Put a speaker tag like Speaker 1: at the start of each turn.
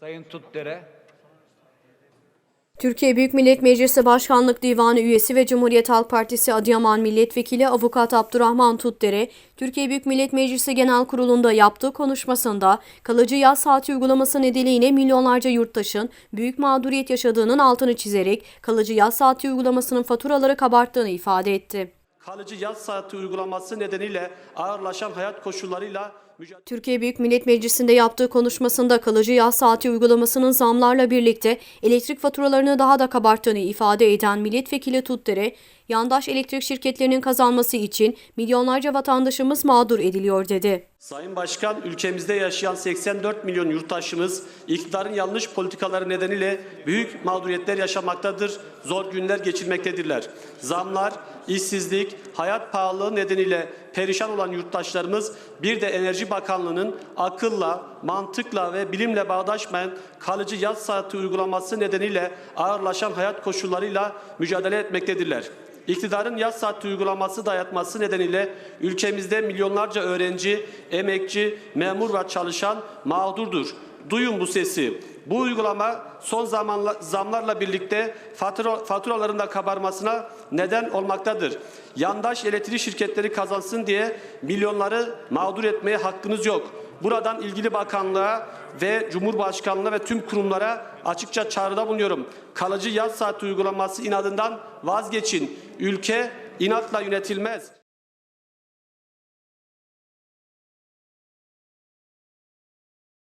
Speaker 1: Sayın Tutdere.
Speaker 2: Türkiye Büyük Millet Meclisi Başkanlık Divanı üyesi ve Cumhuriyet Halk Partisi Adıyaman Milletvekili Avukat Abdurrahman Tutdere, Türkiye Büyük Millet Meclisi Genel Kurulu'nda yaptığı konuşmasında kalıcı yaz saati uygulaması nedeniyle milyonlarca yurttaşın büyük mağduriyet yaşadığının altını çizerek kalıcı yaz saati uygulamasının faturaları kabarttığını ifade etti.
Speaker 3: Kalıcı yaz saati uygulaması nedeniyle ağırlaşan hayat koşullarıyla
Speaker 2: Türkiye Büyük Millet Meclisi'nde yaptığı konuşmasında kalıcı yaz saati uygulamasının zamlarla birlikte elektrik faturalarını daha da kabarttığını ifade eden milletvekili Tutdere, yandaş elektrik şirketlerinin kazanması için milyonlarca vatandaşımız mağdur ediliyor dedi.
Speaker 3: Sayın Başkan, ülkemizde yaşayan 84 milyon yurttaşımız iktidarın yanlış politikaları nedeniyle büyük mağduriyetler yaşamaktadır, zor günler geçirmektedirler. Zamlar, işsizlik, hayat pahalılığı nedeniyle perişan olan yurttaşlarımız bir de Enerji Bakanlığı'nın akılla, mantıkla ve bilimle bağdaşmayan kalıcı yaz saati uygulaması nedeniyle ağırlaşan hayat koşullarıyla mücadele etmektedirler. İktidarın yaz saati uygulaması dayatması nedeniyle ülkemizde milyonlarca öğrenci, emekçi, memur ve çalışan mağdurdur. Duyun bu sesi. Bu uygulama son zamanla, zamlarla birlikte fatura, faturaların da kabarmasına neden olmaktadır. Yandaş elektrik şirketleri kazansın diye milyonları mağdur etmeye hakkınız yok. Buradan ilgili bakanlığa ve Cumhurbaşkanlığına ve tüm kurumlara açıkça çağrıda bulunuyorum. Kalıcı yaz saati uygulaması inadından vazgeçin. Ülke inatla yönetilmez.